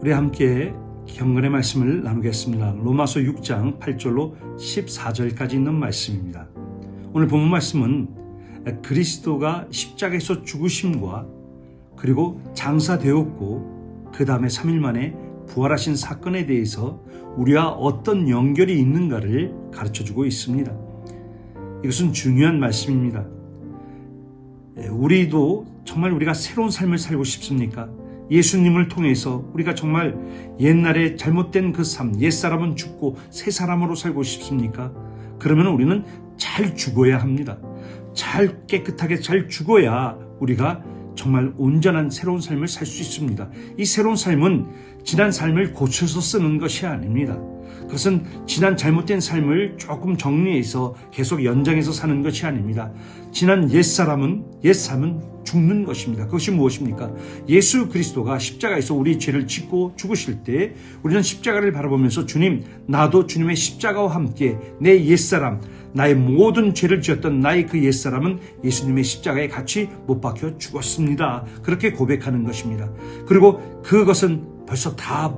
우리 함께 경건의 말씀을 나누겠습니다. 로마서 6장 8절로 14절까지 있는 말씀입니다. 오늘 본문 말씀은 그리스도가 십자가에서 죽으심과 그리고 장사되었고 그 다음에 3일 만에 부활하신 사건에 대해서 우리와 어떤 연결이 있는가를 가르쳐 주고 있습니다. 이것은 중요한 말씀입니다. 예, 우리도 정말 우리가 새로운 삶을 살고 싶습니까? 예수님을 통해서 우리가 정말 옛날에 잘못된 그 삶, 옛사람은 죽고 새 사람으로 살고 싶습니까? 그러면 우리는 잘 죽어야 합니다. 잘 깨끗하게 잘 죽어야 우리가 정말 온전한 새로운 삶을 살 수 있습니다. 이 새로운 삶은 지난 삶을 고쳐서 쓰는 것이 아닙니다. 그것은 지난 잘못된 삶을 조금 정리해서 계속 연장해서 사는 것이 아닙니다. 지난 옛사람은, 옛삶은 죽는 것입니다. 그것이 무엇입니까? 예수 그리스도가 십자가에서 우리 죄를 짓고 죽으실 때 우리는 십자가를 바라보면서 주님, 나도 주님의 십자가와 함께 내 옛사람, 나의 모든 죄를 지었던 나의 그 옛사람은 예수님의 십자가에 같이 못 박혀 죽었습니다. 그렇게 고백하는 것입니다. 그리고 그것은 벌써 다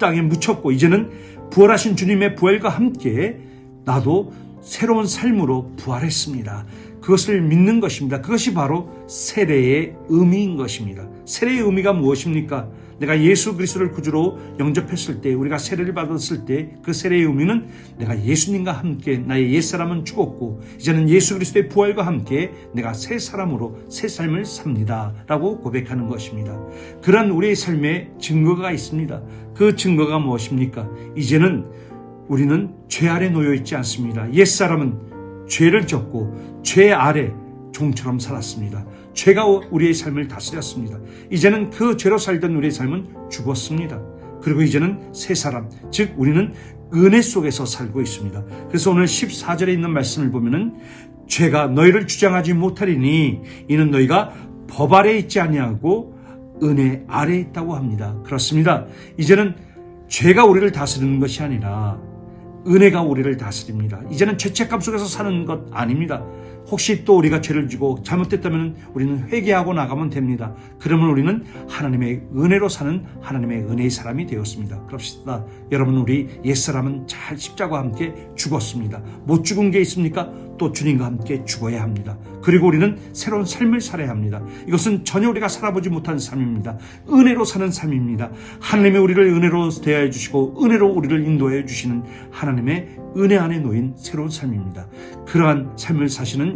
땅에 묻혔고 이제는 부활하신 주님의 부활과 함께 나도 새로운 삶으로 부활했습니다. 그것을 믿는 것입니다. 그것이 바로 세례의 의미인 것입니다. 세례의 의미가 무엇입니까? 내가 예수 그리스도를 구주로 영접했을 때 우리가 세례를 받았을 때 그 세례의 의미는 내가 예수님과 함께 나의 옛사람은 죽었고 이제는 예수 그리스도의 부활과 함께 내가 새 사람으로 새 삶을 삽니다. 라고 고백하는 것입니다. 그런 우리의 삶에 증거가 있습니다. 그 증거가 무엇입니까? 이제는 우리는 죄 아래 놓여 있지 않습니다. 옛사람은 죄를 졌고 죄 아래 종처럼 살았습니다. 죄가 우리의 삶을 다스렸습니다. 이제는 그 죄로 살던 우리의 삶은 죽었습니다. 그리고 이제는 새 사람, 즉 우리는 은혜 속에서 살고 있습니다. 그래서 오늘 14절에 있는 말씀을 보면은 죄가 너희를 주장하지 못하리니 이는 너희가 법 아래 있지 아니하고 은혜 아래 있다고 합니다. 그렇습니다. 이제는 죄가 우리를 다스리는 것이 아니라 은혜가 우리를 다스립니다. 이제는 죄책감 속에서 사는 것 아닙니다. 혹시 또 우리가 죄를 지고 잘못됐다면 우리는 회개하고 나가면 됩니다. 그러면 우리는 하나님의 은혜로 사는 하나님의 은혜의 사람이 되었습니다. 그럽시다. 여러분 우리 옛사람은 잘 십자가와 함께 죽었습니다. 못 죽은 게 있습니까? 또 주님과 함께 죽어야 합니다. 그리고 우리는 새로운 삶을 살아야 합니다. 이것은 전혀 우리가 살아보지 못한 삶입니다. 은혜로 사는 삶입니다. 하나님의 우리를 은혜로 대하여 주시고 은혜로 우리를 인도하여 주시는 하나님의 은혜 안에 놓인 새로운 삶입니다. 그러한 삶을 사시는